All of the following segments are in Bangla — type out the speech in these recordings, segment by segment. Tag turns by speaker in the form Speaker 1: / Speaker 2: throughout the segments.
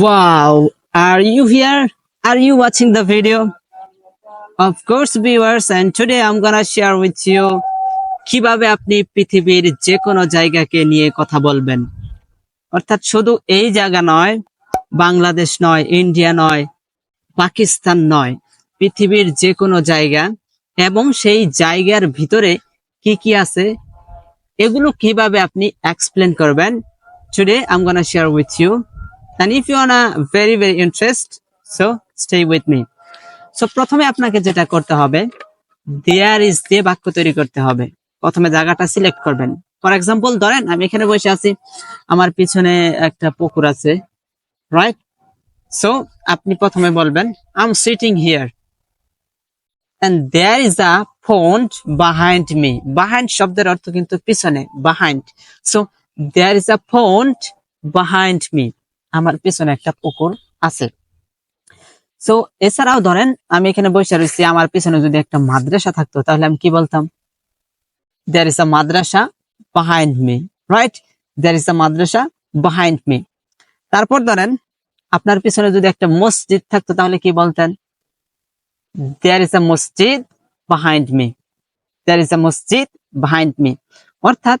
Speaker 1: Wow, are you here? Are you watching the video? Of course, viewers, and today I'm gonna share with you কীভাবে আপনি পৃথিবীর যে কোনো জায়গাকে নিয়ে কথা বলবেন অর্থাৎ শুধু এই জায়গা নয় বাংলাদেশ নয় ইন্ডিয়া নয় পাকিস্তান নয় পৃথিবীর যে কোনো জায়গা এবং সেই জায়গার ভিতরে কি কি আছে এগুলো কীভাবে আপনি এক্সপ্লেন করবেন today I'm gonna share with you and if you are very very interested so stay with me. So প্রথমে আপনাকে যেটা করতে হবে দেয়ার ইজ দিয়ে বাক্য তৈরি করতে হবে। প্রথমে জায়গাটা সিলেক্ট করবেন। ফর এক্সাম্পল ধরেন আমি এখানে বসে আছি, আমার পিছনে একটা পুকুর আছে রাইট সো আপনি প্রথমে বলবেন I am sitting here and there is a pond behind me behind শব্দের অর্থ কিন্তু পিছনে, behind so there is a pond behind me আমার পিছনে একটা পুকুর আছে। সো এছাড়াও ধরেন, আমি এখানে বসে রয়েছি, আমার পিছনে যদি একটা মাদ্রাসা থাকতো, তাহলে আমি কি বলতাম? There is a madrasa behind me right there is a madrasa behind me তারপর ধরেন, আপনার পিছনে যদি একটা মসজিদ থাকতো, তাহলে কি বলতেন? There is a masjid behind me there is a masjid behind me অর্থাৎ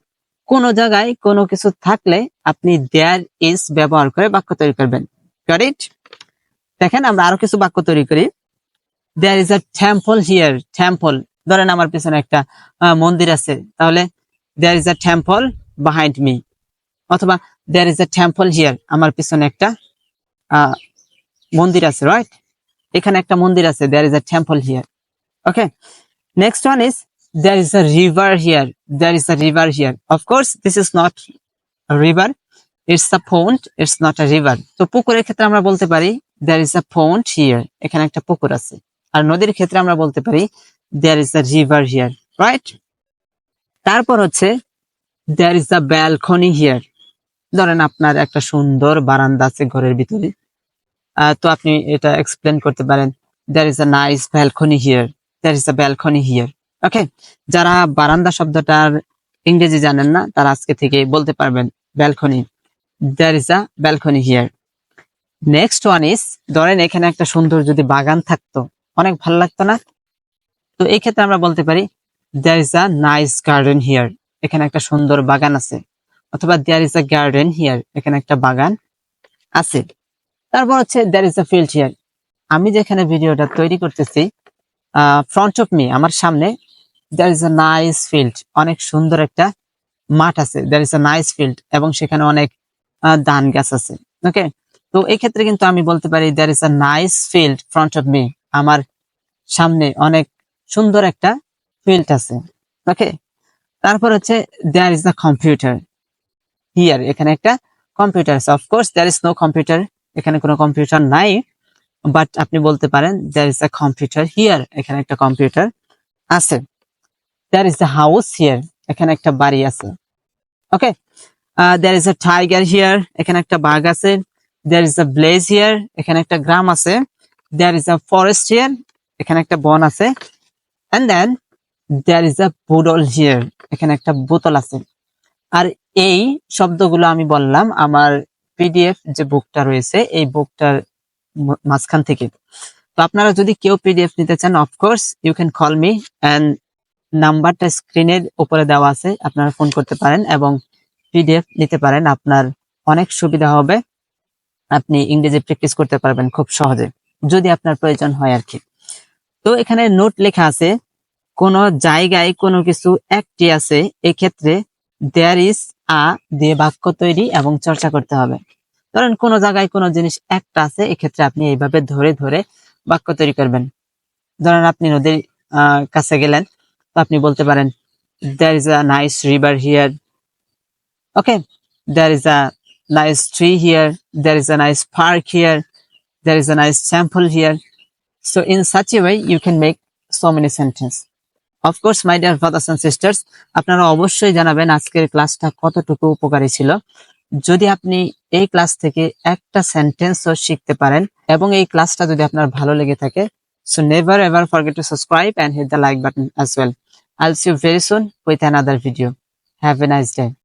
Speaker 1: কোন জায়গায় কোনো কিছু থাকলে আপনি দেয়ার ইজ ব্যবহার করে বাক্য তৈরি করবেন। দেখেন আমরা আরও কিছু বাক্য তৈরি করি। There is a temple here temple ধরেন আমার পিছনে একটা মন্দির আছে। তাহলে there is a temple behind me অথবা there is a temple here আমার পিছনে একটা মন্দির আছে রাইট এখানে একটা মন্দির আছে there is a temple here okay next one is there is a river here there is a river here of course this is not river it's a pond it's not a river তো পুকুরের ক্ষেত্রে আমরা বলতে পারি there is a pond here এখানে একটা পুকুর আছে। আর নদীর ক্ষেত্রে আমরা বলতে পারি there is a river here right তারপর হচ্ছে there is a balcony here ধরেন আপনার একটা সুন্দর বারান্দা আছে ঘরের ভিতরে। তো আপনি এটা এক্সপ্লেন করতে পারেন। There is a nice balcony here there is a balcony here okay যারা বারান্দা শব্দটার ইংরেজি জানেন না, তারা আজকে থেকে বলতে পারবেন balcony there is a balcony here next one is ধরেন এখানে একটা সুন্দর যদি বাগান থাকতো, অনেক ভালো লাগতো না? তো এই ক্ষেত্রে আমরা বলতে পারি there is a nice garden here এখানে একটা সুন্দর বাগান আছে। অথবা there is a garden here এখানে একটা বাগান আছে। তারপর হচ্ছে there is a field here আমি যেখানে ভিডিওটা তৈরি করতেছি ফ্রন্ট অফ মি আমার সামনে there is a nice field অনেক সুন্দর একটা মাঠ আছে। There is a nice field এবং সেখানে অনেক ধান গাছ আছে। ওকে তো এই ক্ষেত্রে কিন্তু আমি বলতে পারি there is a nice field front of me আমার সামনে অনেক সুন্দর একটা ফিল্ড আছে। ওকে তারপর হচ্ছে there is the computer here এখানে একটা কম্পিউটার আছে। Of course there is no computer এখানে কোনো কম্পিউটার নাই। বাট আপনি বলতে পারেন there is a computer here এখানে একটা কম্পিউটার আছে। There is the house here এখানে একটা বাড়ি আছে। Okay there is a tiger here এখানে একটা বাঘ আছে। There is a village here এখানে একটা গ্রাম আছে। There is a forest here এখানে একটা বন আছে। And then there is a bottle here এখানে একটা বোতল আছে। আর এই শব্দগুলো আমি বললাম আমার পিডিএফ যে বুকটা রয়েছে, এই বুকটার মাঝখান থেকে। তো আপনারা যদি কেউ পিডিএফ নিতে চান of course you can call me and নাম্বারটা স্ক্রিনের উপরে দেওয়া আছে, আপনারা ফোন করতে পারেন এবং পিডিএফ নিতে পারেন। আপনার অনেক সুবিধা হবে, আপনি ইংরেজি প্র্যাকটিস করতে পারবেন খুব সহজে, যদি আপনার প্রয়োজন হয় আর কি তো এখানে নোট লেখা আছে, কোন জায়গায় কোনো কিছু একটি আছে, এক্ষেত্রে দেয়ার ইজ আ দিয়ে বাক্য তৈরি এবং চর্চা করতে হবে। ধরেন কোন জায়গায় কোনো জিনিস একটা আছে, এক্ষেত্রে আপনি এইভাবে ধরে ধরে বাক্য তৈরি করবেন। ধরেন আপনি নদীর কাছে গেলেন আপনি বলতে পারেন there is a nice river here okay there is a nice tree here there is a nice park here there is a nice temple here So in such a way, you can make so many sentence course, my dear brothers and sisters, আপনারা অবশ্যই জানাবেন আজকের ক্লাসটা কতটুকু উপকারী ছিল। যদি আপনি এই ক্লাস থেকে একটা সেন্টেন্সও শিখতে পারেন এবং এই ক্লাসটা যদি আপনার ভালো লেগে থাকে so never ever forget to subscribe and hit the like button as well. I'll see you very soon with another video. Have a nice day.